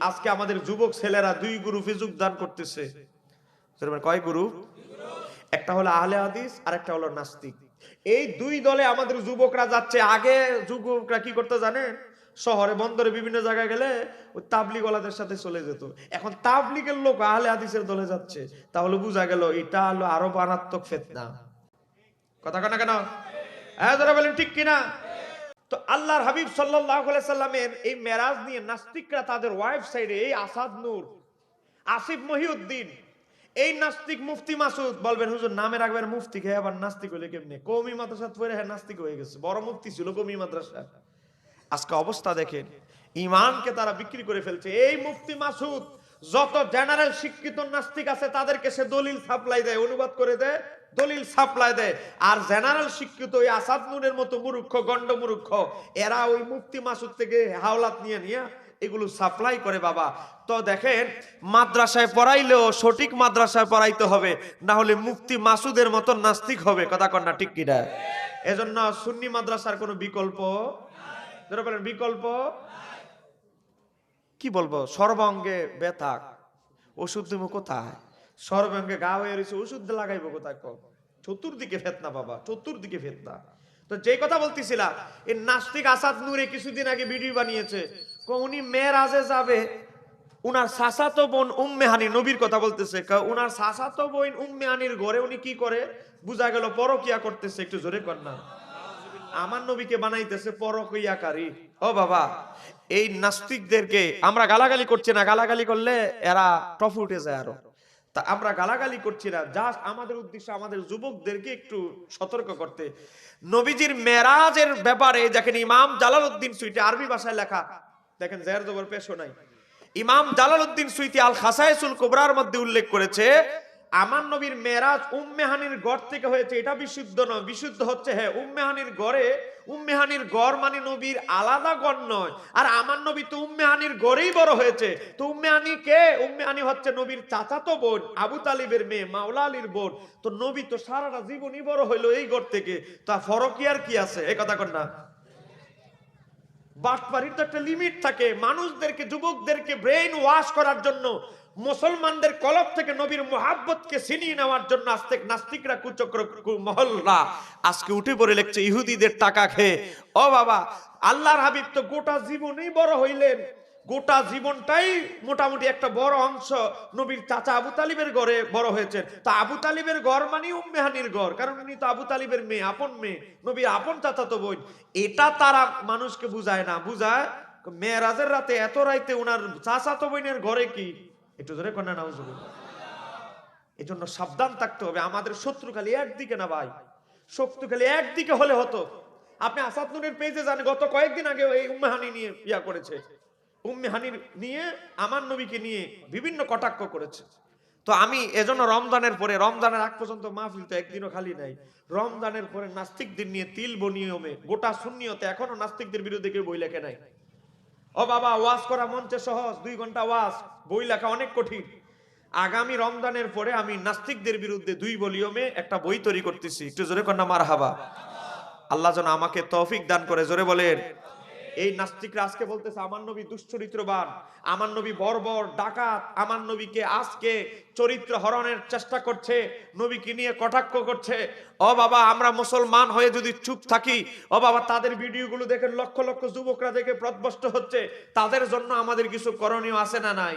আজকে আমাদের যুবক ছেলেরা দুই গ্রুপে যোগদান করতেছে। কয় গ্রুপ একটা হলো আহলে হাদিস আর একটা হলো নাস্তিক। এই দুই দলে আমাদের যুবকরা যাচ্ছে। আগে যুবকরা কি করতে জানেন? শহরে, বন্দরে, বিভিন্ন জায়গায় গেলে ওই তাবলিগওয়ালাদের সাথে চলে যেত। এখন তাবলিগের লোক আহলে হাদিসের দলে যাচ্ছে। তাহলে বোঝা গেল, এটা হলো আরও মারাত্মক ফেতনা। কথা কেন কেন? হ্যাঁ যারা বলেন, ঠিক কিনা? তো আল্লাহর হাবিব সাল্লামের এই মেরাজ নিয়ে নাস্তিকরা তাদের ওয়েবসাইটে এই আসাদ নূর, আসিফ মহিউদ্দিন, এই নাস্তিক মুফতি মাসুদ, বলবেন, হুজুর, নামে রাখবেন মুফতি, খেয়ে আবার নাস্তিক হলে কেমনে? কৌমি মাদ্রাসা পড়ে হ্যাঁ নাস্তিক হয়ে গেছে। বড় মুফতি ছিল কৌমি মাদ্রাসা। আজকে অবস্থা দেখেন ইমানকে তারা বিক্রি করে ফেলছে। এই মুফতি মাসুদ যত জেনারেল শিক্ষিত নাস্তিক আছে, তাদেরকে সে দলিল সাপ্লাই দেয়, অনুবাদ করে দেয়, দলিল সাপ্লাই দেয়। আর জেনারেল শিক্ষিত ওই আসাদ নুরের মতো মুরুক্ষ গন্ড মুরুক্ষ এরা ওই মুফতি মাসুদ থেকে হাওলাত নিয়ে নিয়ে এগুলো সাপ্লাই করে বাবা। তো দেখেন, মাদ্রাসায় পড়াইলেও সঠিক মাদ্রাসায় পড়াইতে হবে, না হলে মুফতি মাসুদের মতো নাস্তিক হবে। কথা কন্যা ঠিক কিনা? এজন্য সুন্নি মাদ্রাসার কোনো বিকল্প বিকল্প কি বলব? সর্বাঙ্গে ব্যথা ওষুধ দেবো কোথায়? সর্বাঙ্গে গা হয়ে রয়েছে, ওষুধ লাগাইবো কোথায় চতুর্দিকে ফেতনা, বাবা, চতুর্দিকে ফেতনা। তো যে কথা বলতেছিলাম, এই নাস্তিক আসাদ নূরে কিছুদিন আগে ভিডিও বানিয়েছে। উনি মেয়েরাজে যাবে। উনার সাসাতো বোন উম্মেহানি নবীর কথা বলতেছে। উনার সাসাতো বোন উম্মেহানির ঘরে উনি কি করে? বুঝা গেল, পরকিয়া করতেছে। একটু জোরে কর না। আমার নবীকে বানাইতেছে পরকইয়াকারী ও বাবা, এই নাস্তিকদেরকে আমরা গালাগালি করছি না? গালাগালি করলে এরা টফ উঠে যায় আরও। তা আমরা গালাগালি করছি না জাস্ট আমাদের উদ্দেশ্য আমাদের যুবকদেরকে একটু সতর্ক করতে। নবীজির মেরাজের ব্যাপারে দেখেন ইমাম জালালউদ্দিন সুইটি আরবি ভাষায় লেখা। দেখেন জের জবর পেশো নাই। ইমাম জালালউদ্দিন সুইতি আল খাসাইসুল কুবরার মধ্যে উল্লেখ করেছে আমার নবীর মেরাজ উম্মেহানির গড় থেকে হয়েছে। এটা বিশুদ্ধ নয়। বিশুদ্ধ হচ্ছে হ্যাঁ উম্মেহানির গড়ে উম্মেহানির গড় মানে নবীর আলাদা গড় নয়। আর আমার নবী তো উম্মেহানির গড়েই বড় হয়েছে। তো উম্মেহানি কে? উম্মেহানি হচ্ছে নবীর চাচাতো বোন, আবু তালিবের মেয়ে, মাওলা আলীর বোন। তো নবী তো সারাটা জীবনই বড় হইল এই গড় থেকে। তা ফরকি আর কি আছে? এই কথা কর না। তো একটা লিমিট থাকে। মানুষদেরকে, যুবকদেরকে ব্রেন ওয়াশ করার জন্য মুসলমানদের কলব থেকে নবীর মোহাব্বতকে ছিনিয়ে নেওয়ার জন্য আস্তিক নাস্তিকরা কুচক্র মহল্লা। আজকে উঠে পড়ে লেখছে, ইহুদিদের টাকা খেয়ে। ও বাবা, আল্লাহর হাবিব তো গোটা জীবনেই বড় হইলেন। গোটা জীবনটাই মোটামুটি একটা বড় অংশ নবীর চাচা আবু তালিবের ঘরে বড় হয়েছেন। তা আবু তালিবের ঘর মানে উম্মেহানির ঘর, কারণ উনি তো আবু তালিবের মেয়ে, আপন মেয়ে, নবীর আপন চাচা তো বোন। এটা তারা মানুষকে বুঝায় না, বুঝায়, মেয়েরাজের রাতে এত রাইতে উনার চাচা তো বোনের ঘরে কি একটু ধরে কন্যা নাউজ এই জন্য সাবধান থাকতে হবে। আমাদের শত্রু খালি একদিকে না ভাই। শত্রু খালি একদিকে হলে হতো। আপনি আসাদ নুরের পেজে যান, গত কয়েকদিন আগে এই উম্মেহানি নিয়ে ইয়া করেছে। উম্মেহানির নিয়ে আমার নবীকে নিয়ে বিভিন্ন কটাক্ষ করেছে। তো আমি এজন্য রমজানের পরে, রমজানের আগ পর্যন্ত মাহফিল তো একদিনও খালি নাই। রমজানের পরে নাস্তিকদের নিয়ে তিল বনিয়মে গোটা শূন্যতে এখনও নাস্তিকদের বিরুদ্ধে কেউ বই লেখে নাই। ও বাবা, ওয়াজ করা মঞ্চে সহজ, দুই ঘণ্টা ওয়াজ, বই লেখা অনেক কঠিন। আগামী রমজানের পরে আমি নাস্তিকদের বিরুদ্ধে দুই ভলিউমে একটা বই তৈরি করতেছি। একটু জোরে কন্যা মার হাবা আল্লাহ যেন আমাকে তৌফিক দান করে, জোরে বলেন। এই নাস্তিকরা আজকে বলতেছে, আমার নবী দুশ্চরিত্রবান, আমার নবী বর্বর, ডাকাত, আমার নবীকে আজকে চরিত্র হরণের চেষ্টা করছে, নবীকে নিয়ে কটাক্ষ করছে। ও বাবা, আমরা মুসলমান হয়ে যদি চুপ থাকি, ও বাবা, তাদের ভিডিওগুলো দেখে লক্ষ লক্ষ যুবকরা দেখে প্রদবষ্ট হচ্ছে। তাদের জন্য আমাদের কিছু করণীয় আছে না নাই?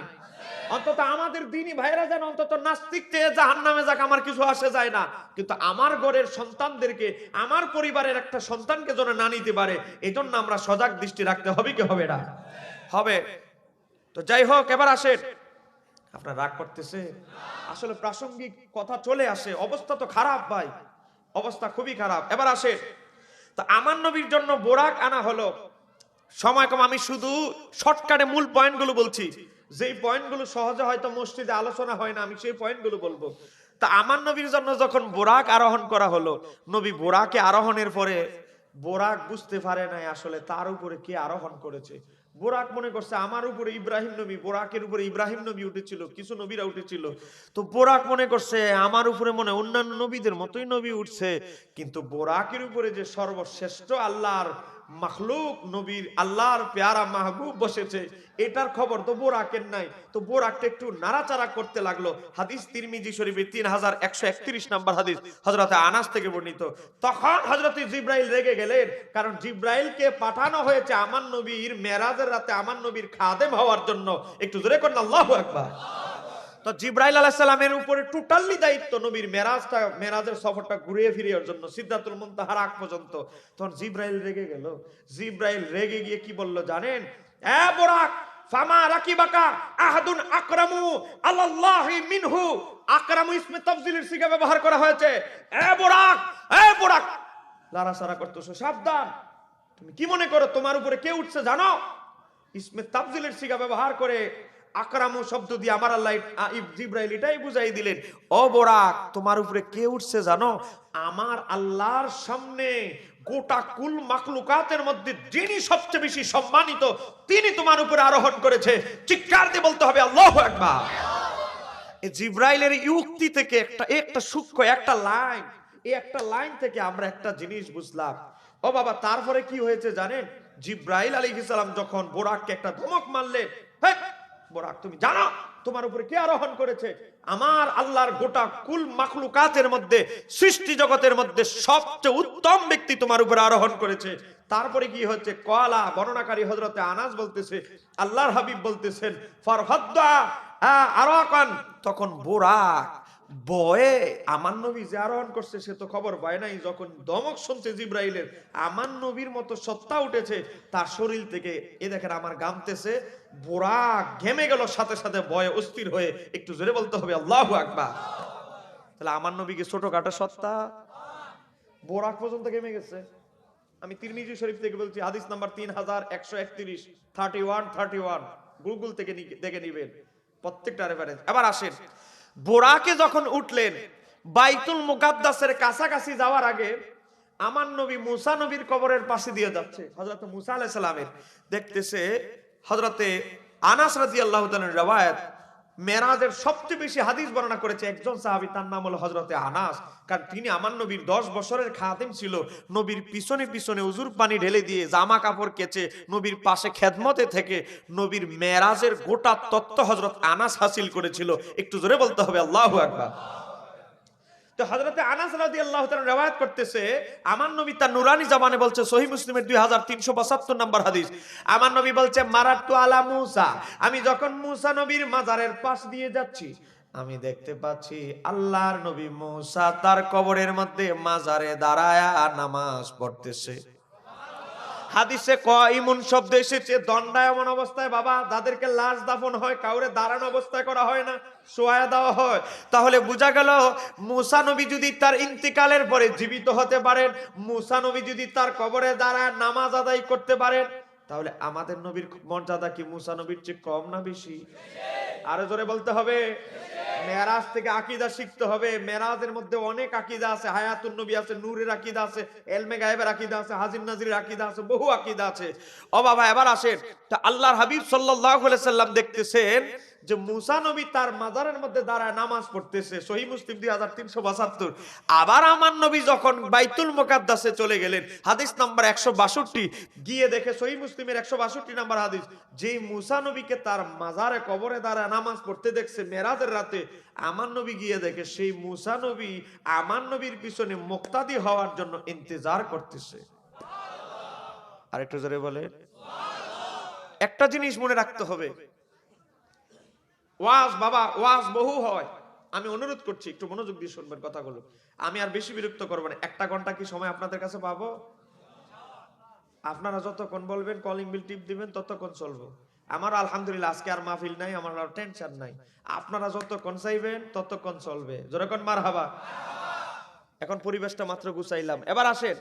অন্তত আমাদের দিনই ভাইরা যেন অন্তত নাস্তিক থেকে জাহান নামে যাক, আমার কিছু আসে যায় না। কিন্তু আমার ঘরের সন্তানদেরকে, আমার পরিবারের একটা সন্তানকে যেন না নিতে পারে এই জন্য আমরা সজাগ দৃষ্টি রাখতে হবে কি হবে না? হবে। তো যাই হোক, এবার আসেন। আপনার রাগ করতেছে? আসলে প্রাসঙ্গিক কথা চলে আসে। অবস্থা তো খারাপ ভাই। অবস্থা খুবই খারাপ। এবার আসে তো আমার নবীর জন্য বোরাক আনা হলো। সময় কম, আমি শুধু শর্টকাটে মূল পয়েন্টগুলো বলছি। যেই পয়েন্টগুলো সহজে হয়তো মসজিদে আলোচনা হয় না, আমি সেই পয়েন্টগুলো বলব। তা আমার নবীর জন্য যখন বোরাক আরোহণ করা হলো, নবী বোরাকে আরোহণের পরে বোরাক বুঝতে পারে নাই আসলে তার উপরে কে আরোহণ করেছে। বোরাক মনে করছে, আমার উপরে ইব্রাহিম নবী, বোরাকের উপরে ইব্রাহিম নবী উঠেছিল, কিছু নবীরা উঠেছিল। তো বোরাক মনে করছে, আমার উপরে মনে অন্যান্য নবীদের মতোই নবী উঠছে। কিন্তু বোরাকের উপরে যে সর্বশ্রেষ্ঠ আল্লাহর মখলুক নবীর আল্লাহর পেয়ারা মাহবুব বসেছে। এটার খবর তো বোরাকের নাই। তো বোরাকটা একটু নাড়াচাড়া করতে লাগল। হাদিস তিরমিজি শরীফের তিন হাজার একশো একত্রিশ নাম্বার হাদিস হজরতে আনাস থেকে বর্ণিত। তখন হজরত জিব্রাইল রেগে গেলেন। কারণ জিব্রাইলকে পাঠানো হয়েছে আমার নবীর মেরাজের রাতে আমার নবীর খাদেম হওয়ার জন্য। একটু জোরে করেন, আল্লাহ একবার তো জিব্রাইল আলাইহিস সালামের উপরে টোটালি দায়িত্ব নবীর মেরাজটা, মেরাজের সফরটা ঘুরিয়ে ফিরিয়ে জন্য সিদ্ধাতুল মুনতাহার আগ পর্যন্ত। তখন জিব্রাইল রেগে গেল। জিব্রাইল রেগে গিয়ে কি বলল জানেন? এ বোরাক আহাদুন আকরামু মিনহু। আকরামু ব্যবহার করা হয়েছে। বোরাক বোরাক সাবধান। তুমি কি মনে করো, তোমার উপরে কে উঠছে জানো? ইসমে তাফজিলের সিগা ব্যবহার করে আকরামু শব্দ দিয়ে আমার আল্লাহ আ, ইব- জিব্রাইল এটাই বুঝাই দিলেন ও বোরাক তোমার উপরে কে উঠছে জানো? আমার আল্লাহর সামনে গোটা কুল মাকলুকাতের মধ্যে যিনি সবচেয়ে বেশি সম্মানিত তিনি তোমার উপরে আরোহণ করেছে। চিৎকার দিয়ে বলতে হবে আল্লাহ একবার জিব্রাইলের ইউক্তি থেকে একটা একটা সূক্ষ্ম একটা লাইন এই একটা লাইন থেকে আমরা একটা জিনিস বুঝলাম। ও বাবা তারপরে কি হয়েছে জানেন? জিব্রাইল আলী সালাম যখন বোরাককে একটা ধমক মারলেন "হেৎ, বোরাক তুমি জানো তোমার উপরে কে আরোহণ করেছে? আমার আল্লাহর গোটা কুল মাখলুকাতের মধ্যে, সৃষ্টি জগতের মধ্যে সবচেয়ে উত্তম ব্যক্তি তোমার উপরে আরোহণ করেছে। তারপরে কি হচ্ছে কলা বর্ণনাকারী হজরতে আনাজ বলতেছে, আল্লাহর হাবিব বলতেছেন, ফরহদ্দা আরোহণ তখন বোরাক বয়ে আমার নবী যে আরোহণ করছে, সে তো খবর পায় নাই, যখন দমক শুনছে জিব্রাইলের আমার নবীর মতো সত্তা উঠেছে, তার শরীর থেকে, এ দেখেন আমার গামতেছে বোরা ঘেমে গেল, সাথে সাথে বয়ে অস্থির হয়ে, একটু জোরে বলতে হবে, আল্লাহ আকবার। তাহলে আমার নবীকে ছোটখাটো সত্তা? বোরাক পর্যন্ত ঘেমে গেছে। আমি তিরমিজি শরীফ থেকে বলছি, হাদিস নাম্বার তিন হাজার একশো একত্রিশ thirty one thirty one Google থেকে দেখে নিবেন, প্রত্যেকটা রেফারেন্স এবার আসেন বোরাকে যখন উঠলেন, বাইতুল মুকাদ্দাসের কাছাকাছি যাওয়ার আগে আমার নবী মুসা নবীর কবরের পাশে দিয়ে যাচ্ছে হজরত মুসা আলাইহিস সালামের। দেখতেছে হজরতে আনাস রাদিয়াল্লাহু তাআলার রওয়ায়াত মেরাজের সবচেয়ে বেশি হাদিস বর্ণনা করেছে একজন সাহাবি, তার নাম হলো হজরতে আনাস। কারণ তিনি আমার নবীর দশ বছরের খাদেম ছিল, নবীর পিছনে পিছনে উজুর পানি ঢেলে দিয়ে জামা কাপড় কেচে নবীর পাশে খেদমতে থেকে নবীর মেরাজের গোটা তত্ত্ব হজরত আনাস হাসিল করেছিল। একটু জোরে বলতে হবে, আল্লাহ আকবার। তো হজরতে আনাস রাদি আল্লাহ রেওয়ায়ত করতেছে, আমার নবী তার নুরানি জামানে বলছে সহি মুসলিমের দুই হাজার তিনশো পঁচাত্তর নম্বর হাদিস। আমার নবী বলছে, মারাত্তু আলা মুসা। আমি যখন মুসা নবীর মাজারের পাশ দিয়ে যাচ্ছি, আমি দেখতে পাচ্ছি আল্লাহর নবী মুসা তার কবরের মধ্যে মাজারে দাঁড়ায়া নামাজ পড়তেছে। হাদিসে কইমুন শব্দ এসেছে দণ্ডায়মন অবস্থায়, বাবা, যাদেরকে লাশ দাফন হয়, কাউরে দাঁড়ানো অবস্থায় করা হয় না শোয়া দেওয়া হয়। তাহলে বোঝা গেল, মুসা নবী যদি তার ইন্তিকালের পরে জীবিত হতে পারেন, মুসা নবী যদি তার কবরে দাঁড়ায় নামাজ আদায় করতে পারেন, তাহলে আমাদের নবীর মর্যাদা কি মুসানবীর চেয়ে কম না বেশি? আরও জোরে বলতে হবে। মেরাজ থেকে আকিদা শিখতে হবে। মেরাজের মধ্যে অনেক আকিদা আছে। হায়াতুন নবী আছে, নূরের আকিদা আছে, এলমে গায়েবের আকিদা আছে, হাজির নাজিরের আকিদা আছে, বহু আকিদা আছে। ও বাবা, এবার আসেন। তা আল্লাহর হাবিব সাল্লাল্লাহু আলাইহি সাল্লাম দেখতেছেন যে মুসা নবী তার মাজারের মধ্যে দাঁড়ায় নামাজ পড়তেছে সহি মুসলিম দুই হাজার তিনশো বাষট্তর আবার আমার নবী যখন বাইতুল মোকাদ্দাসে চলে গেলেন, হাদিস নাম্বার একশো বাষট্টি, গিয়ে দেখে সহি মুসলিমের একশো বাষট্টি নাম্বার হাদিস যে মুসা নবীকে তার মাজারে কবরে দাঁড়ায় নামাজ পড়তে দেখছে মেরাজের রাতে, আমার নবী গিয়ে দেখে সেই মুসা নবী আমার নবীর পিছনে মুক্তাদি হওয়ার জন্য ইন্তজার করতেছে। আরেকটু জোরে বলে একটা জিনিস মনে রাখতে হবে ওয়াজ বাবা, ওয়াজ বহু হয়। আমি অনুরোধ করছি, একটু মনোযোগ দিয়ে শুনবেন কথাগুলো। আমি আর বেশি বিরক্ত করব না। একটা ঘণ্টা কি সময় আপনাদের কাছে পাবো? আপনারা যতক্ষণ বলবেন কলিং বিল টিপ দিবেন, ততক্ষণ চলবো। আমার আলহামদুলিল্লাহ, আজকে আর মাহফিল নাই, আমার আর টেনশন নাই। আপনারা যতক্ষণ চাইবেন, ততক্ষণ চলবে। যেরকম মার হাবা এখন পরিবেশটা মাত্র গুছাইলাম। এবার আসেন।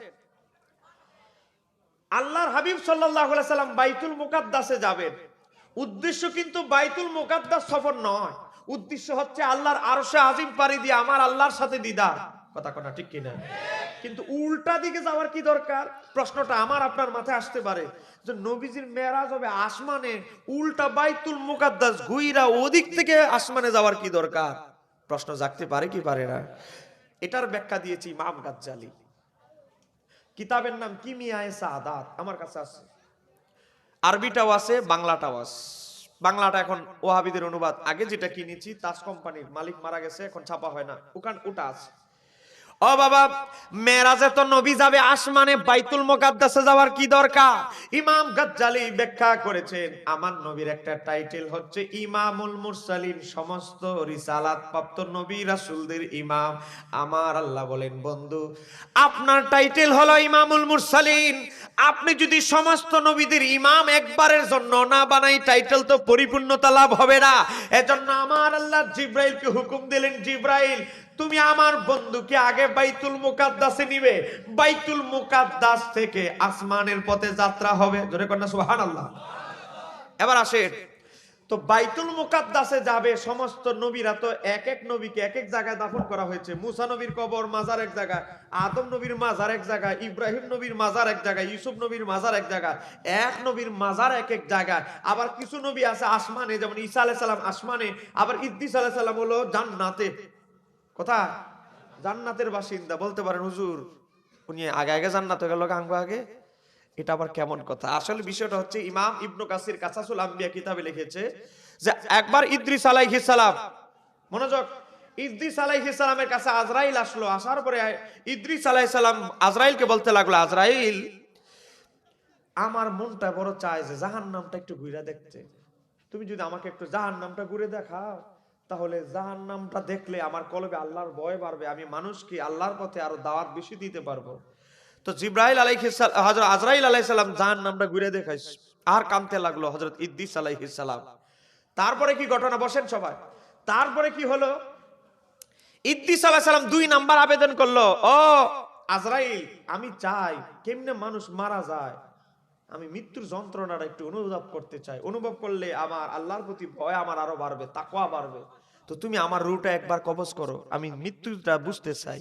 আল্লাহর হাবিব আলাইহি সাল্লাম বাইতুল মুকাদ্দাসে যাবেন। উদ্দেশ্য কিন্তু বাইতুল মুকাদ্দাস সফর নয়। উদ্দেশ্য হচ্ছে আল্লাহর আরশে আজিম পাড়ি দিয়ে আমার আল্লাহর সাথে দিদার। কথা কথা ঠিক কিনা? কিন্তু উল্টা দিকে যাওয়ার কি দরকার? প্রশ্নটা আমার আপনার মাথায় আসতে পারে যে নবীজির মেরাজ হবে আসমানে, উল্টা বাইতুল মুকাদ্দাস ঘুইরা ওদিক থেকে আসমানে যাওয়ার কি দরকার? প্রশ্ন জাগতে পারে কি পারে না? এটার ব্যাখ্যা দিয়েছি ইমাম গাজ্জালি। কিতাবের নাম কি কিমিয়ায় সাদাত, আমার কাছে আছে। আরবিটাও আছে, বাংলাটাও আছে। বাংলাটা এখন ওহাবিদের অনুবাদ। আগে যেটা কিনেছি, তাস কোম্পানির মালিক মারা গেছে, এখন ছাপা হয় না। ওখান ওটা আছে। ও বাবা, মেরাজে তো নবী যাবে আসমানে বাইতুল মোকাদ্দাসে যাওয়ার কি দরকার? ইমাম গাজ্জালি ব্যাখ্যা করেছেন, আমার নবীর একটা টাইটেল হচ্ছে ইমামুল মুরসালিন, সমস্ত রিসালাত প্রাপ্ত নবী রাসূলদের ইমাম। আমার আল্লাহ বলেন, বন্ধু, আপনার টাইটেল হলো ইমামুল মুরসালিন। আপনি যদি সমস্ত নবীদের ইমাম একবারের জন্য না বানাই, টাইটেল তো পরিপূর্ণতা লাভ হবে না। এজন্য আমার আল্লাহ জিব্রাইলকে হুকুম দিলেন, জিব্রাইল তুমি আমার বন্ধুকে আগে বাইতুল মুকাদ্দাসে নিবে। বাইতুল মুকাদ্দাস থেকে আসমানের পথে যাত্রা হবে। জোরে কন্যা সুবহানাল্লাহ। এবার আসেন। তো বাইতুল মুকাদ্দাসে যাবে সমস্ত নবীরা তো এক এক নবীকে এক এক জায়গায় দাফন করা হয়েছে। মুসা নবীর কবর মাজার এক জায়গায়, আদম নবীর মাজার এক জায়গায়, ইব্রাহিম নবীর মাজার এক জায়গায়, ইউসুফ নবীর মাজার এক জায়গায়, এক নবীর মাজার এক এক জায়গায়। আবার কিছু নবী আছে আসমানে, যেমন ঈসা আলাইহিস সালাম আসমানে, আবার ইদ্দিস আলাইহিস সালাম হলো জান্নাতে। কোথায় জান্নাতের বাসিন্দা, বলতে পারেন হুজুর, উনি আগে আগে জান্নাত হয়ে গেল আঙ্গ আগে। এটা আবার কেমন কথা? আসলে বিষয়টা হচ্ছে, ইমাম ইবনু কাসির কাসাসুল আম্বিয়া কিতাবে লিখেছে যে, একবার ইদ্রিস আলাইহিস সালাম, মনোযোগ, ইদ্রিস আলাইহিস সালামের কাছে আজরাইল আসলো, আসার পরে ইদ্রিস আলাইহিস সালাম আজরাইলকে বলতে লাগল, আজরাইল, আমার মনটা বড় চায় যে জাহান্নামটা একটু ঘুরে দেখতে। তুমি যদি আমাকে একটু জাহান্নামটা ঘুরে দেখাও। তাহলে জাহান নামটা দেখলে আমার কলবে আল্লাহর ভয় বাড়বে, আমি মানুষকে আল্লাহর পথে আরও দাওয়াত বেশি দিতে পারব। তো জিব্রাইল আলাইহিস হযরত আজরাইল আলাইহিস সালাম জাহান নামটা ঘুরে দেখাইস আর কানতে লাগল হযরত ইদ্দিস আলাইহিস সালাম। তারপরে কি ঘটনা বসেন সবাই? তারপরে কি হলো? ইদ্দিস আলাইহিস সালাম দুই নাম্বার আবেদন করল, ও আজরাইল, আমি চাই কেমনে মানুষ মারা যায়? আমি মৃত্যুর যন্ত্রণাটা একটু অনুভব করতে চাই। অনুভব করলে আমার আল্লাহর প্রতি ভয় আমার আরও বাড়বে, তাকওয়া বাড়বে। তো তুমি আমার রুটা একবার কবজ করো, আমি মৃত্যুটা বুঝতে চাই।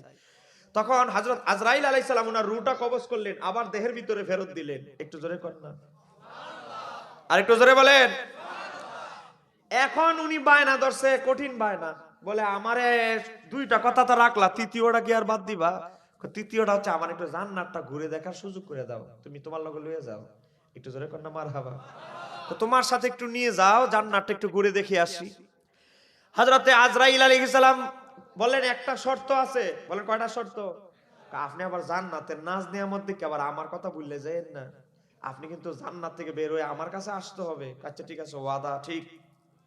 তখন হযরত আজরাইল আলাইহিস সালাম ওনার রুটা কবজ করলেন, আবার দেহের ভিতরে ফেরত দিলেন। একটু জোরে কর না। আর একটু জোরে বলেন। এখন উনি বায়না ধরছে, কঠিন বায়না। বলে, আমারে দুইটা কথা তো রাখলা, তৃতীয়টা কি আর বাদ দিবা? তৃতীয়টা হচ্ছে আমার একটু জান্নাতটা ঘুরে দেখার সুযোগ করে দাও, তুমি তোমার লগে লয়ে যাও। একটু জোরে কর না মার হাবা তো তোমার সাথে একটু নিয়ে যাও, জান্নাতটা একটু ঘুরে দেখে আসি। হজরতে আজরাইল আলাইহিস সালাম বললেন, একটা শর্ত আছে। বলেন কয়টা শর্ত? আপনি আবার জান্নাতের নাজ নিয়ামত দিকে আবার আমার কথা ভুললে যায়েন না। আপনি কিন্তু জান্নাত থেকে বের হয়ে আমার কাছে আসতে হবে। আচ্ছা ঠিক আছে, ওয়াদা ঠিক।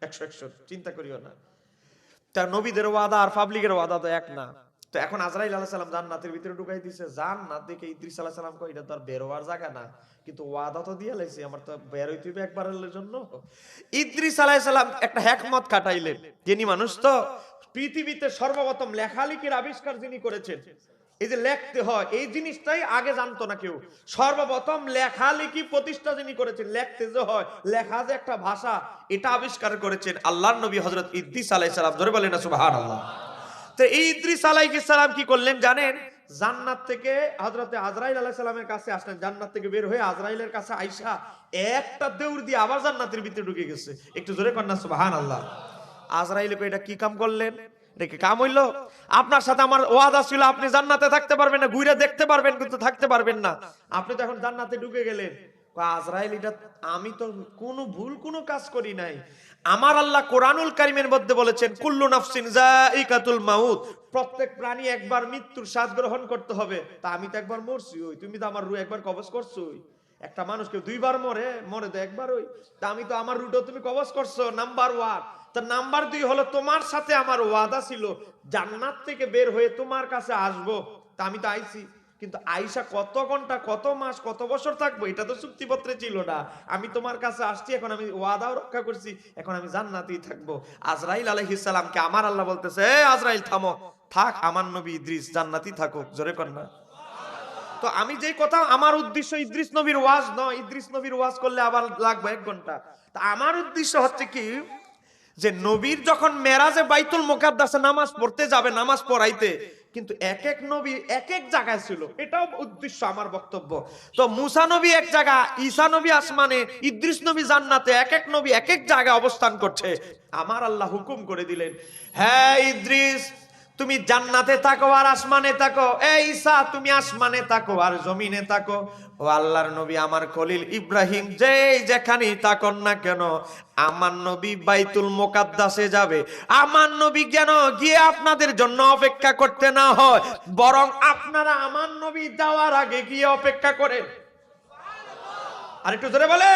একশো একশো, চিন্তা করিও না। তার নবীদের ওয়াদা আর পাবলিকের ওয়াদা তো এক না। তো এখন আজরাইল আলাহ সালাম জান্নাতের ভিতরে ঢুকাই দিছে। জান্নাত দেখে ইদ্রিস আলাহ সালাম কই এটা তো আর বের হওয়ার জায়গা না। কিন্তু ওয়াদা তো দিয়ে লাইছে, আমার তো বের হইতে হবে একবারের জন্য। ইদ্রিস আলাহ সালাম একটা হ্যাকমত কাটাইলেন যিনি মানুষ তো, পৃথিবীতে সর্বপ্রথম লেখালেখির আবিষ্কার যিনি করেছেন, এই যে লেখতে হয়, এই জিনিসটাই আগে জানতো না কেউ। সর্বপ্রথম লেখালেখি প্রতিষ্ঠা যিনি করেছেন, লেখতে যে হয়, লেখা যে একটা ভাষা, এটা আবিষ্কার করেছেন আল্লাহর নবী হজরত ইদ্রিস আলাইহিস সালাম। ধরে বলেন না, সুবহানাল্লাহ। তো এই ইদ্রিস আলাইহিস সালাম কি করলেন জানেন? জান্নাত থেকে হযরতে আজরাইল আলাইহিস সালামের কাছে আসলেন। জান্নাত থেকে বের হয়ে আজরাইলের কাছে আইসা একটা দৌড় দিয়ে আবার জান্নাতের ভিতরে ঢুকে গেছে। একটু জোরে কন্যা সুবহানাল্লাহ। আজরাইল কই, এটা কি কাম করলেন? কি কাম হইল? আপনার সাথে আমার ওয়াদা ছিল, আপনি জান্নাতে থাকতে পারবেন না, ঘুরে দেখতে পারবেন, কিন্তু থাকতে পারবেন না। আপনি তো এখন জান্নাতে ঢুকে গেলেন। আজরাইল, এটা আমি তো কোনো ভুল কোনো কাজ করি নাই। আমার আল্লাহ কোরআনুল কারিমের মধ্যে বলেছেন, কুল্লু নাফসিন জাইকাতুল মাউত। প্রত্যেক প্রাণী একবার মৃত্যুর স্বাদ গ্রহণ করতে হবে। তা আমি তো একবার মরছি ওই, তুমি তো আমার রু একবার কবজ করছোই একটা মানুষকে দুইবার মরে মরে তো একবার ওই। তা আমি তো আমার রুটও তুমি কবজ করছ, নাম্বার ওয়ান। তা নাম্বার দুই হলো, তোমার সাথে আমার ওয়াদা ছিল, জান্নাত থেকে বের হয়ে তোমার কাছে আসব। তা আমি তো আইছি। কিন্তু আইসা কত ঘণ্টা, কত মাস, কত বছর থাকব, এটা তো চুক্তিপত্রে ছিল না। আমি তোমার কাছে আসছি, এখন আমি ওয়াদাও রক্ষা করছি, এখন আমি জান্নাতেই থাকব। আজরাইল আলাইহিস সালামকে আমার আল্লাহ বলতেছে, "এ আজরাইল, থামো। থাক, আমার নবী ইদ্রিস জান্নাতি থাকুক, জোরে কর না। তো আমি যে কথা, আমার উদ্দেশ্য ইদ্রিস নবীর ওয়াজ নয়, ইদ্রিস নবীর ওয়াজ করলে আবার লাগবে এক ঘণ্টা। তা আমার উদ্দেশ্য হচ্ছে কি যে নবীর যখন মেরাজে বাইতুল মোকাদ্দাসে নামাজ পড়তে যাবে, নামাজ পড়াইতে, কিন্তু এক এক নবী এক এক জায়গায় ছিল। এটাও উদ্দেশ্য আমার বক্তব্য। তো মুসা নবী এক জায়গা, ঈসা নবী আসমানে, ইদ্রিস নবী জান্নাতে এক এক নবী এক এক জায়গায় অবস্থান করছে। আমার আল্লাহ হুকুম করে দিলেন হ্যাঁ ইদ্রিস তুমি জান্নাতে থাকো আর আসমানে থাকো। এই ঈসা, তুমি আসমানে থাকো আর জমিনে থাকো। ও আল্লাহর নবী, আমার খলিল ইব্রাহিম যে যেখানে থাকুন না কেন, আমার নবী বাইতুল মোকাদ্দাসে যাবে। আমার নবী কেন গিয়ে আপনাদের জন্য অপেক্ষা করতে না হয়, বরং আপনারা আমার নবী যাওয়ার আগে গিয়ে অপেক্ষা করেন। আর একটু ধরে বলে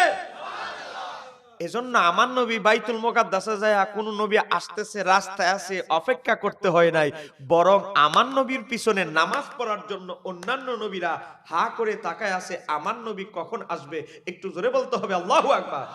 এজন্য আমার নবী বাইতুল মোকাদ্দাসে যায় কোন নবী আসতেছে, রাস্তায় আছে, অপেক্ষা করতে হয় নাই। বরং আমার নবীর পিছনে নামাজ পড়ার জন্য অন্যান্য নবীরা হা করে তাকায় আছে, আমার নবী কখন আসবে? একটু জোরে বলতে হবে, আল্লাহ আকবার।